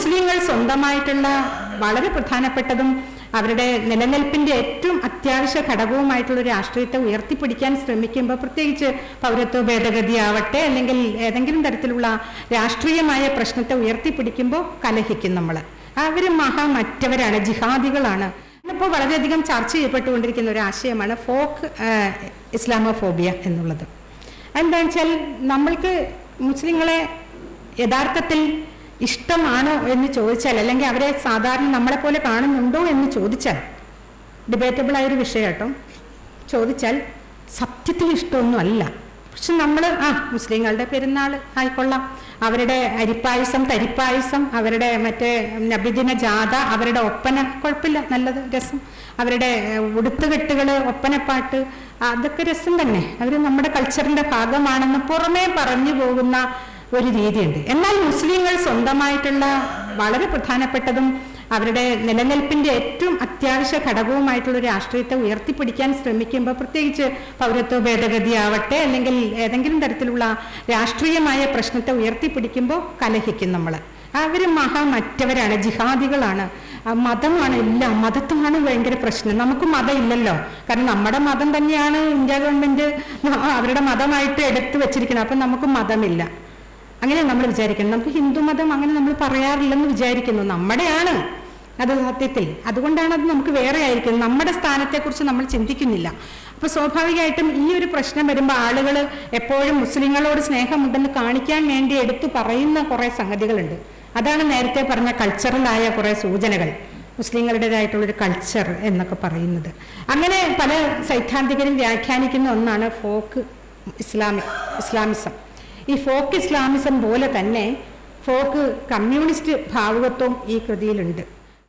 മുസ്ലിങ്ങൾ സ്വന്തമായിട്ടുള്ള വളരെ പ്രധാനപ്പെട്ടതും അവരുടെ നിലനിൽപ്പിന്റെ ഏറ്റവും അത്യാവശ്യ ഘടകവുമായിട്ടുള്ള രാഷ്ട്രീയത്തെ ഉയർത്തിപ്പിടിക്കാൻ ശ്രമിക്കുമ്പോൾ പ്രത്യേകിച്ച് പൗരത്വ ഭേദഗതി ആവട്ടെ അല്ലെങ്കിൽ ഏതെങ്കിലും തരത്തിലുള്ള രാഷ്ട്രീയമായ പ്രശ്നത്തെ ഉയർത്തിപ്പിടിക്കുമ്പോൾ കലഹിക്കും നമ്മൾ. അവർ മഹാ മറ്റവരാണ് ജിഹാദികളാണ്. ഇപ്പോൾ വളരെയധികം ചർച്ച ചെയ്യപ്പെട്ടുകൊണ്ടിരിക്കുന്ന ഒരു ആശയമാണ് ഫോക്ക് ഇസ്ലാമോഫോബിയ എന്നുള്ളത്. എന്താണെന്ന് വെച്ചാൽ നമ്മൾക്ക് മുസ്ലിങ്ങളെ യഥാർത്ഥത്തിൽ ഇഷ്ടമാണോ എന്ന് ചോദിച്ചാൽ അല്ലെങ്കിൽ അവരെ സാധാരണ നമ്മളെ പോലെ കാണുന്നുണ്ടോ എന്ന് ചോദിച്ചാൽ ഡിബേറ്റബിൾ ആയൊരു വിഷയം കേട്ടോ ചോദിച്ചാൽ സത്യത്തിൽ ഇഷ്ടമൊന്നും അല്ല പക്ഷെ നമ്മൾ ആ മുസ്ലിങ്ങളുടെ പെരുന്നാൾ ആയിക്കൊള്ളാം. അവരുടെ അരിപ്പായസം തരിപ്പായസം അവരുടെ മറ്റേ നബിദിന ജാഥ അവരുടെ ഒപ്പന കുഴപ്പമില്ല നല്ലത് രസം. അവരുടെ ഉടുത്തുകെട്ടുകൾ ഒപ്പനപ്പാട്ട് അതൊക്കെ രസം തന്നെ. അവർ നമ്മുടെ കൾച്ചറിന്റെ ഭാഗമാണെന്ന് പുറമേ പറഞ്ഞു പോകുന്ന ഒരു രീതിയുണ്ട്. എന്നാൽ മുസ്ലിങ്ങൾ സ്വന്തമായിട്ടുള്ള വളരെ പ്രധാനപ്പെട്ടതും അവരുടെ നിലനിൽപ്പിന്റെ ഏറ്റവും അത്യാവശ്യ ഘടകവുമായിട്ടുള്ള രാഷ്ട്രീയത്തെ ഉയർത്തിപ്പിടിക്കാൻ ശ്രമിക്കുമ്പോൾ പ്രത്യേകിച്ച് പൗരത്വ ഭേദഗതി ആവട്ടെ അല്ലെങ്കിൽ ഏതെങ്കിലും തരത്തിലുള്ള രാഷ്ട്രീയമായ പ്രശ്നത്തെ ഉയർത്തിപ്പിടിക്കുമ്പോൾ കലഹിക്കും നമ്മൾ. അവർ മഹാ മറ്റവരാണ് ജിഹാദികളാണ്. മതമാണ് ഇല്ല മതത്വമാണ് ഭയങ്കര പ്രശ്നം. നമുക്ക് മതം ഇല്ലല്ലോ. കാരണം നമ്മുടെ മതം തന്നെയാണ് ഇന്ത്യ ഗവൺമെന്റ് അവരുടെ മതമായിട്ട് എടുത്തു വെച്ചിരിക്കുന്നത്. അപ്പം നമുക്ക് മതമില്ല. അങ്ങനെ നമ്മൾ വിചാരിക്കണം നമുക്ക് ഹിന്ദു മതം അങ്ങനെ നമ്മൾ പറയാറില്ലെന്ന് വിചാരിക്കുന്നു. നമ്മുടെയാണ് അത് സത്യത്തിൽ. അതുകൊണ്ടാണ് അത് നമുക്ക് വേറെ ആയിരിക്കുന്നത് നമ്മുടെ സ്ഥാനത്തെക്കുറിച്ച് നമ്മൾ ചിന്തിക്കുന്നില്ല. അപ്പൊ സ്വാഭാവികമായിട്ടും ഈ ഒരു പ്രശ്നം വരുമ്പോൾ ആളുകൾ എപ്പോഴും മുസ്ലിങ്ങളോട് സ്നേഹമുണ്ടെന്ന് കാണിക്കാൻ വേണ്ടി എടുത്തു പറയുന്ന കുറെ സംഗതികളുണ്ട്. അതാണ് നേരത്തെ പറഞ്ഞ കൾച്ചറലായ കുറെ സൂചനകൾ. മുസ്ലിങ്ങളുടേതായിട്ടുള്ളൊരു കൾച്ചർ എന്നൊക്കെ പറയുന്നത്. അങ്ങനെ പല സൈദ്ധാന്തികരും വ്യാഖ്യാനിക്കുന്ന ഒന്നാണ് ഫോക്ക് ഇസ്ലാമിക് ഇസ്ലാമിസം ഈ ഫോക്ക് ഇസ്ലാമിസം പോലെ തന്നെ ഫോക്ക് കമ്മ്യൂണിസ്റ്റ് ഭാവുകത്വം ഈ കൃതിയിലുണ്ട്.